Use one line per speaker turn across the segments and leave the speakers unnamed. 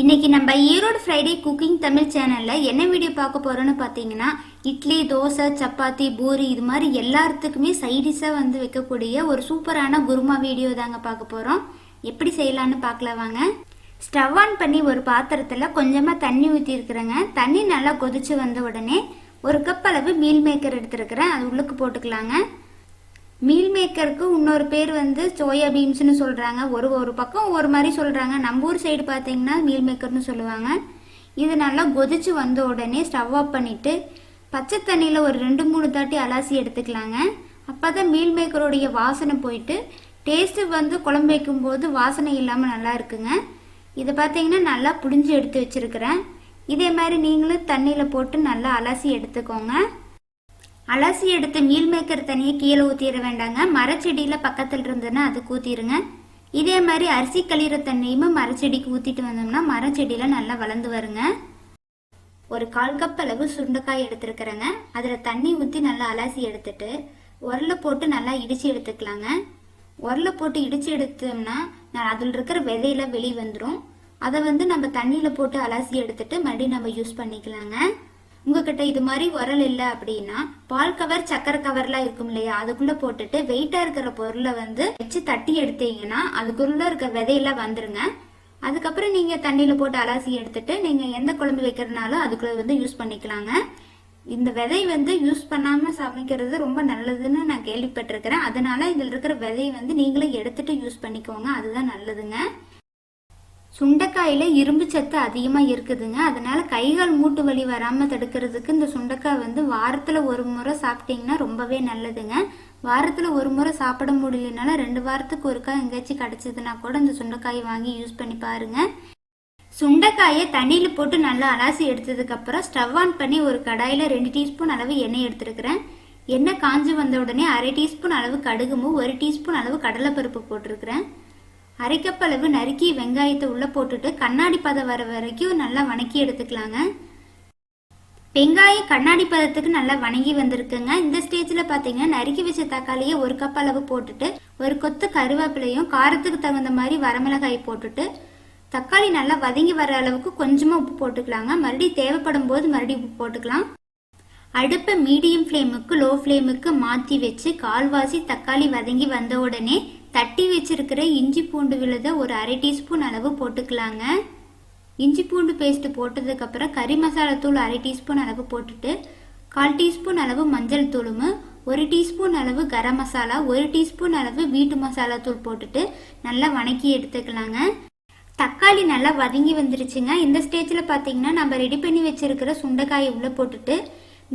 இன்னைக்கு நம்ம Erode Friday cooking Tamil சேனலில் என்ன வீடியோ பார்க்க போகிறோன்னு பார்த்தீங்கன்னா இட்லி தோசை சப்பாத்தி பூரி இது மாதிரி எல்லாத்துக்குமே சைடிஷாக வந்து வைக்கக்கூடிய ஒரு சூப்பரான குருமா வீடியோ தாங்க பார்க்க போகிறோம் எப்படி செய்யலான்னு பார்க்கலாம் வாங்க. ஸ்டவ் ஆன் பண்ணி ஒரு பாத்திரத்தில் கொஞ்சமாக தண்ணி ஊற்றிருக்கிறேங்க தண்ணி நல்லா கொதிச்சு வந்த உடனே ஒரு கப் அளவு மீல் மேக்கர் எடுத்துருக்கிறேன். அது உள்ளுக்கு போட்டுக்கலாங்க. மீல் மேக்கருக்கு இன்னொரு பேர் வந்து சோயா பீன்ஸ்னு சொல்கிறாங்க ஒரு ஒரு பக்கம் ஒரு மாதிரி சொல்கிறாங்க நம்ம ஊர் சைடு பார்த்தீங்கன்னா மீல் மேக்கர்னு சொல்லுவாங்க. இது நல்லா கொதிச்சு வந்த உடனே ஸ்டவ் ஆஃப் பண்ணிவிட்டு பச்சை தண்ணியில் ஒரு ரெண்டு மூணு தாட்டி அலாசி எடுத்துக்கலாங்க. அப்போ தான் மீல் மேக்கருடைய வாசனை போயிட்டு டேஸ்ட்டு வந்து குழம்பு வைக்கும்போது வாசனை இல்லாமல் நல்லா இருக்குங்க. இதை பார்த்தீங்கன்னா நல்லா புடிஞ்சு எடுத்து வச்சுருக்கிறேன். இதே மாதிரி நீங்களும் தண்ணியில் போட்டு நல்லா அலசி எடுத்துக்கோங்க. அலசி எடுத்து மீல் மேக்கர் தண்ணியை கீழே ஊற்றிட வேண்டாங்க. மரச்செடியில் பக்கத்தில் இருந்ததுன்னா அதுக்கு ஊற்றிடுங்க இதே மாதிரி அரிசி கழிகிற தண்ணியுமே மரச்செடிக்கு ஊற்றிட்டு வந்தோம்னா மரச்செடியில் நல்லா வளர்ந்து வருங்க. ஒரு கால் கப் அளவு சுண்டைக்காய் எடுத்துருக்குறேங்க. அதில் தண்ணி ஊற்றி நல்லா அலசி எடுத்துட்டு உரல போட்டு நல்லா இடித்து எடுத்துக்கலாங்க. உரல போட்டு இடித்து எடுத்தோம்னா நான் அதில் இருக்கிற விதையெல்லாம் வெளியே வந்துடும் அதை வந்து நம்ம தண்ணியில் போட்டு அலசி எடுத்துட்டு மறுபடியும் நம்ம யூஸ் பண்ணிக்கலாங்க. உங்ககிட்ட இது மாதிரி உரல் இல்லை அப்படின்னா பால் கவர் சக்கரை கவர்லாம் இருக்கும் இல்லையா? அதுக்குள்ள போட்டுட்டு வெயிட்டா இருக்கிற பொருளை வந்து வச்சு தட்டி எடுத்தீங்கன்னா அதுக்குள்ள இருக்க விதையெல்லாம் வந்துருங்க. அதுக்கப்புறம் நீங்க தண்ணியில போட்டு அலசி எடுத்துட்டு நீங்க எந்த குழம்பு வைக்கிறதுனாலும் அதுக்குள்ள வந்து யூஸ் பண்ணிக்கலாங்க. இந்த விதை வந்து யூஸ் பண்ணாம சமைக்கிறது ரொம்ப நல்லதுன்னு நான் கேள்விப்பட்டிருக்கிறேன். அதனால இதுல இருக்கிற விதையை வந்து நீங்களே எடுத்துட்டு யூஸ் பண்ணிக்கோங்க. அதுதான் நல்லதுங்க. சுண்டைக்காயில் இரும்பு சத்து அதிகமாக இருக்குதுங்க. அதனால் கைகள் மூட்டு வலி வராமல் தடுக்கிறதுக்கு இந்த சுண்டைக்காய் வந்து வாரத்தில் ஒரு முறை சாப்பிட்டீங்கன்னா ரொம்பவே நல்லதுங்க. வாரத்தில் ஒரு முறை சாப்பிட முடியலனால ரெண்டு வாரத்துக்கு ஒருக்கா எங்கேயாச்சும் கிடச்சதுன்னா கூட இந்த சுண்டைக்காயை வாங்கி யூஸ் பண்ணி பாருங்க. சுண்டைக்காயை தண்ணியில் போட்டு நல்லா அலாசி எடுத்ததுக்கப்புறம் ஸ்டவ் ஆன் பண்ணி ஒரு கடாயில் ரெண்டு டீஸ்பூன் அளவு எண்ணெய் எடுத்துருக்கிறேன். எண்ணெய் காஞ்சி வந்த உடனே அரை டீஸ்பூன் அளவு கடுகுமும் ஒரு டீஸ்பூன் அளவு கடலைப்பருப்பு போட்டிருக்கிறேன். அரைக்கப்பளவு நறுக்கி வெங்காயத்தை உள்ளே போட்டுட்டு கண்ணாடி பதம் வர வரைக்கும் நல்லா வணக்கி எடுத்துக்கலாங்க. வெங்காயம் கண்ணாடி பதத்துக்கு நல்லா வணங்கி வந்திருக்குங்க. இந்த ஸ்டேஜில் பார்த்தீங்கன்னா நறுக்கி வச்ச தக்காளியை ஒரு கப் அளவு போட்டுட்டு ஒரு கொத்து கருவேப்பிலையும் காரத்துக்கு தகுந்த மாதிரி வரமிளகாய் போட்டுட்டு தக்காளி நல்லா வதங்கி வர அளவுக்கு கொஞ்சமாக உப்பு போட்டுக்கலாங்க. மறுபடியும் தேவைப்படும் போது மறுபடியும் உப்பு போட்டுக்கலாம். அடுப்பை மீடியம் ஃப்ளேமுக்கு லோ ஃப்ளேமுக்கு மாற்றி வச்சு கால்வாசி தக்காளி வதங்கி வந்த உடனே தட்டி வச்சிருக்கிற இஞ்சி பூண்டு விழுத ஒரு அரை டீஸ்பூன் அளவு போட்டுக்கலாங்க. இஞ்சி பூண்டு பேஸ்ட் போட்டதுக்கப்புறம் கறி மசாலா தூள் அரை டீஸ்பூன் அளவு போட்டுட்டு கால் டீஸ்பூன் அளவு மஞ்சள் தூளும் ஒரு டீஸ்பூன் அளவு கரம் மசாலா ஒரு டீஸ்பூன் அளவு வீட்டு மசாலா தூள் போட்டுட்டு நல்லா வணக்கி எடுத்துக்கலாங்க. தக்காளி நல்லா வதங்கி வந்துருச்சுங்க. இந்த ஸ்டேஜில் பார்த்தீங்கன்னா நம்ம ரெடி பண்ணி வச்சிருக்கிற சுண்டைக்காயை உள்ளே போட்டுட்டு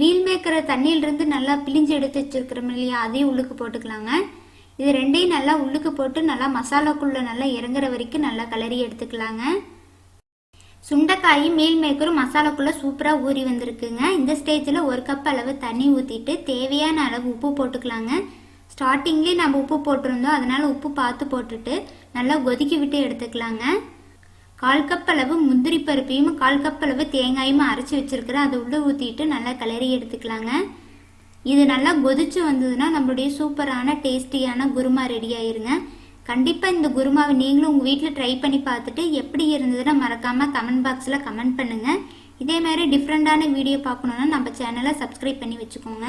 மீல் மேக்கிற தண்ணியிலிருந்து நல்லா பிழிஞ்சு எடுத்து வச்சிருக்கிறோம் இல்லையா அதையும் உள்ளுக்கு போட்டுக்கலாங்க. இது ரெண்டையும் நல்லா உள்ளுக்கு போட்டு நல்லா மசாலாக்குள்ளே நல்லா இறங்குற வரைக்கும் நல்லா கலரி எடுத்துக்கலாங்க. சுண்டைக்காயும் மீல் மேக்கரும் மசாலாக்குள்ளே சூப்பராக ஊறி வந்திருக்குங்க. இந்த ஸ்டேஜில் ஒரு கப் அளவு தண்ணி ஊற்றிட்டு தேவையான அளவு உப்பு போட்டுக்கலாங்க. ஸ்டார்டிங்லேயே நம்ம உப்பு போட்டிருந்தோம். அதனால் உப்பு பார்த்து போட்டுட்டு நல்லா கொதிக்க விட்டு எடுத்துக்கலாங்க. கால் கப் அளவு முந்திரி பருப்பையும் கால் கப் அளவு தேங்காயும் அரைச்சி வச்சிருக்கிறேன் அதை உள்ளே ஊற்றிட்டு நல்லா கிளறி எடுத்துக்கலாங்க. இது நல்லா கொதிச்சு வந்ததுன்னா நம்மளுடைய சூப்பரான டேஸ்டியான குருமா ரெடி ஆயிருங்க. கண்டிப்பாக இந்த குருமாவை நீங்களும் உங்கள் வீட்டில் ட்ரை பண்ணி பார்த்துட்டு எப்படி இருந்ததுன்னா மறக்காமல் கமெண்ட் பாக்ஸில் கமெண்ட் பண்ணுங்கள் இதே மாதிரி டிஃப்ரெண்ட்டான வீடியோ பார்க்கணுன்னா நம்ம சேனலை சப்ஸ்கிரைப் பண்ணி வச்சுக்கோங்க.